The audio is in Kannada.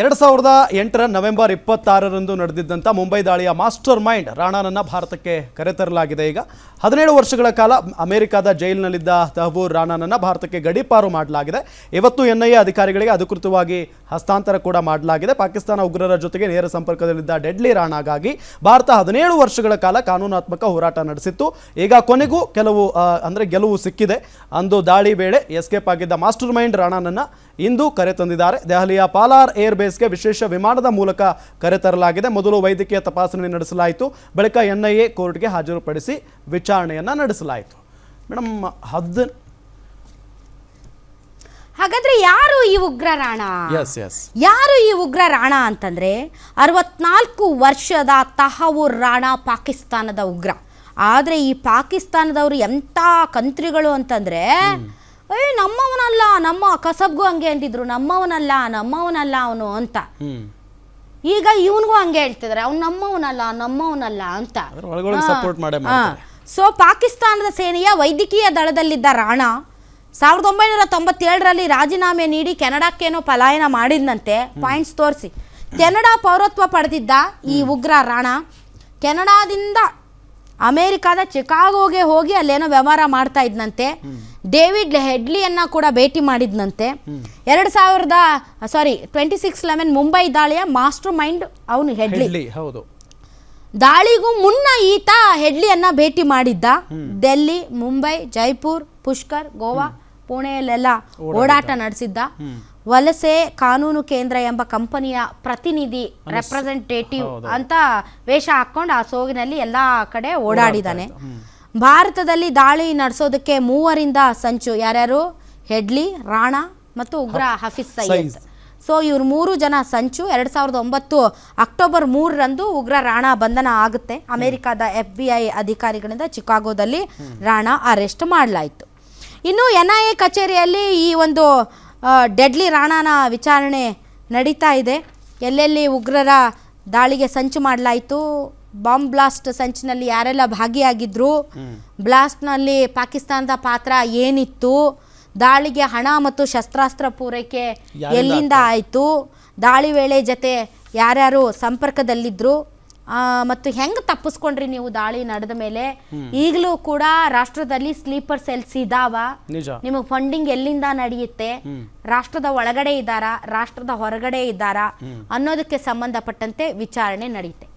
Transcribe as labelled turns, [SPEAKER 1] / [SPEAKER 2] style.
[SPEAKER 1] ಎರಡು ಸಾವಿರದ ಎಂಟರ ನವೆಂಬರ್ ಇಪ್ಪತ್ತಾರರಂದು ನಡೆದಿದ್ದಂಥ ಮುಂಬೈ ದಾಳಿಯ ಮಾಸ್ಟರ್ ಮೈಂಡ್ ರಾಣಾನನ್ನು ಭಾರತಕ್ಕೆ ಕರೆತರಲಾಗಿದೆ ಈಗ ಹದಿನೇಳು ವರ್ಷಗಳ ಕಾಲ ಅಮೆರಿಕದ ಜೈಲಿನಲ್ಲಿದ್ದ ತಹಬೂರ್ ರಾಣಾನನ್ನು ಭಾರತಕ್ಕೆ ಗಡೀಪಾರು ಮಾಡಲಾಗಿದೆ. ಇವತ್ತು ಎನ್ ಐ ಎ ಅಧಿಕಾರಿಗಳಿಗೆ ಅಧಿಕೃತವಾಗಿ ಹಸ್ತಾಂತರ ಕೂಡ ಮಾಡಲಾಗಿದೆ. ಪಾಕಿಸ್ತಾನ ಉಗ್ರರ ಜೊತೆಗೆ ನೇರ ಸಂಪರ್ಕದಲ್ಲಿದ್ದ ಡೆಡ್ಲಿ ರಾಣಾಗಾಗಿ ಭಾರತ ಹದಿನೇಳು ವರ್ಷಗಳ ಕಾಲ ಕಾನೂನಾತ್ಮಕ ಹೋರಾಟ ನಡೆಸಿತ್ತು. ಈಗ ಕೊನೆಗೂ ಕೆಲವು ಅಂದರೆ ಗೆಲುವು ಸಿಕ್ಕಿದೆ. ಅಂದು ದಾಳಿ ವೇಳೆ ಎಸ್ಕೇಪ್ ಆಗಿದ್ದ ಮಾಸ್ಟರ್ ಮೈಂಡ್ ರಾಣಾನನ್ನು ಇಂದು ಕರೆತಂದಿದ್ದಾರೆ ದೆಹಲಿಯ ಪಾಲಾರ್ ಏರ್ ಬೇಸ್ಗೆ ವಿಶೇಷ ವಿಮಾನದ ಮೂಲಕ ಕರೆತರಲಾಗಿದೆ ಮೊದಲು ವೈದ್ಯಕೀಯ ತಪಾಸಣೆ ನಡೆಸಲಾಯಿತು. ಬಳಿಕ ಎನ್ಐಎ ಕೋರ್ಟ್ಗೆ ಹಾಜರುಪಡಿಸಿ ವಿಚಾರಣೆಯನ್ನ ನಡೆಸಲಾಯಿತು. ಮೇಡಮ್ ಹದ್
[SPEAKER 2] ಹಾಗಾದ್ರೆ ಯಾರು ಈ ಉಗ್ರ ರಾಣ? ಯಾರು ಈ ಉಗ್ರ ರಾಣ ಅಂತಂದ್ರೆ ಅರವತ್ನಾಲ್ಕು ವರ್ಷದ ತಹವೂರ್ ರಾಣ ಪಾಕಿಸ್ತಾನದ ಉಗ್ರ. ಆದ್ರೆ ಈ ಪಾಕಿಸ್ತಾನದವರು ಎಂಥ ಕಂತ್ರಿಗಳು ಅಂತಂದ್ರೆ ಏಯ್ ನಮ್ಮವನಲ್ಲ ನಮ್ಮ ಕಸಬ್ಗೂ ಹಂಗೆ ಅಂತಿದ್ರು ನಮ್ಮವನಲ್ಲ ನಮ್ಮವನಲ್ಲ ಅವನು ಅಂತ. ಈಗ ಇವನ್ಗೂ ಹಂಗೆ ಹೇಳ್ತಿದ್ದಾರೆ ಅವ್ನು ನಮ್ಮವನಲ್ಲ ನಮ್ಮವನಲ್ಲ ಅಂತ. ಸೊ ಪಾಕಿಸ್ತಾನದ ಸೇನೆಯ ವೈದ್ಯಕೀಯ ದಳದಲ್ಲಿದ್ದ ರಾಣಾ ಸಾವಿರದ ಒಂಬೈನೂರ ತೊಂಬತ್ತೇಳರಲ್ಲಿ ರಾಜೀನಾಮೆ ನೀಡಿ ಕೆನಡಾಕ್ಕೇನೋ ಪಲಾಯನ ಮಾಡಿದಂತೆ ಪಾಯಿಂಟ್ಸ್ ತೋರಿಸಿ. ಕೆನಡಾ ಪೌರತ್ವ ಪಡೆದಿದ್ದ ಈ ಉಗ್ರ ರಾಣಾ ಕೆನಡಾದಿಂದ ಅಮೇರಿಕಾದ ಚಿಕಾಗೋಗೆ ಹೋಗಿ ಅಲ್ಲೇನೋ ವ್ಯವಹಾರ ಮಾಡ್ತಾ ಇದ್ನಂತೆ. ಡೇವಿಡ್ ಹೆಡ್ಲಿಯನ್ನ ಕೂಡ ಭೇಟಿ ಮಾಡಿದ್ನಂತೆ. ಎರಡು ಸಾವಿರದ ಸಾರಿ ಟ್ವೆಂಟಿ ಸಿಕ್ಸ್ ಲೆವೆನ್ ಮುಂಬೈ ದಾಳಿಯ ಮಾಸ್ಟರ್ ಮೈಂಡ್ ಅವನು ಹೆಡ್ಲಿ.
[SPEAKER 1] ಹೌದು.
[SPEAKER 2] ದಾಳಿಗೂ ಮುನ್ನ ಈತ ಹೆಡ್ಲಿಯನ್ನ ಭೇಟಿ ಮಾಡಿದ್ದ. ಡೆಲ್ಲಿ ಮುಂಬೈ ಜೈಪುರ್ ಪುಷ್ಕರ್ ಗೋವಾ ಪುಣೆಯಲ್ಲೆಲ್ಲ ಓಡಾಟ. ನಡೆಸಿದ್ದ. ವಲಸೆ ಕಾನೂನು ಕೇಂದ್ರ ಎಂಬ ಕಂಪನಿಯ ಪ್ರತಿನಿಧಿ ರೆಪ್ರೆಸೆಂಟೇಟಿವ್ ಅಂತ ವೇಷ ಹಾಕೊಂಡು ಆ ಸೋಗಿನಲ್ಲಿ ಎಲ್ಲ ಕಡೆ ಓಡಾಡಿದಾನೆ. ಭಾರತದಲ್ಲಿ ದಾಳಿ ನಡೆಸೋದಕ್ಕೆ ಮೂವರಿಂದ ಸಂಚು. ಯಾರ್ಯಾರು? ಹೆಡ್ಲಿ ರಾಣಾ ಮತ್ತು ಉಗ್ರ ಹಫೀಸ್ ಸೈಯದ್. ಸೊ ಇವರು ಮೂರು ಜನ ಸಂಚು. ಎರಡು ಸಾವಿರದ ಒಂಬತ್ತು ಅಕ್ಟೋಬರ್ ಮೂರರಂದು ಉಗ್ರ ರಾಣಾ ಬಂಧನ ಆಗುತ್ತೆ. ಅಮೆರಿಕದ ಎಫ್ ಬಿ ಐ ಅಧಿಕಾರಿಗಳಿಂದ ಚಿಕಾಗೋದಲ್ಲಿ ರಾಣಾ ಅರೆಸ್ಟ್ ಮಾಡಲಾಯಿತು. ಇನ್ನು ಎನ್ ಐ ಎ ಕಚೇರಿಯಲ್ಲಿ ಈ ಒಂದು ಡೆಡ್ಲಿ ರಾಣಾನ ವಿಚಾರಣೆ ನಡೀತಾ ಇದೆ. ಎಲ್ಲೆಲ್ಲಿ ಉಗ್ರರ ದಾಳಿಗೆ ಸಂಚು ಮಾಡಲಾಯಿತು ಬಾಂಬ್ ಬ್ಲಾಸ್ಟ್ ಸಂಚಿನಲ್ಲಿ ಯಾರೆಲ್ಲ ಭಾಗಿಯಾಗಿದ್ರು ಬ್ಲಾಸ್ಟ್ನಲ್ಲಿ ಪಾಕಿಸ್ತಾನದ ಪಾತ್ರ ಏನಿತ್ತು ದಾಳಿಗೆ ಹಣ ಮತ್ತು ಶಸ್ತ್ರಾಸ್ತ್ರ ಪೂರೈಕೆ ಎಲ್ಲಿಂದ ಆಯಿತು ದಾಳಿ ವೇಳೆ ಜೊತೆ ಯಾರ್ಯಾರು ಸಂಪರ್ಕದಲ್ಲಿದ್ರು ಆ, ಮತ್ತು ಹೆಂಗ್ ತಪ್ಪಿಸ್ಕೊಂಡ್ರಿ ನೀವು ದಾಳಿ ನಡೆದ ಮೇಲೆ? ಈಗಲೂ ಕೂಡ ರಾಷ್ಟ್ರದಲ್ಲಿ ಸ್ಲೀಪರ್ ಸೆಲ್ಸ್ ಇದಾವ. ನಿಮಗೆ ಫಂಡಿಂಗ್ ಎಲ್ಲಿಂದ ನಡೆಯುತ್ತೆ? ರಾಷ್ಟ್ರದ ಒಳಗಡೆ ಇದ್ದಾರಾ ರಾಷ್ಟ್ರದ ಹೊರಗಡೆ ಇದ್ದಾರಾ ಅನ್ನೋದಕ್ಕೆ ಸಂಬಂಧಪಟ್ಟಂತೆ ವಿಚಾರಣೆ ನಡೆಯುತ್ತೆ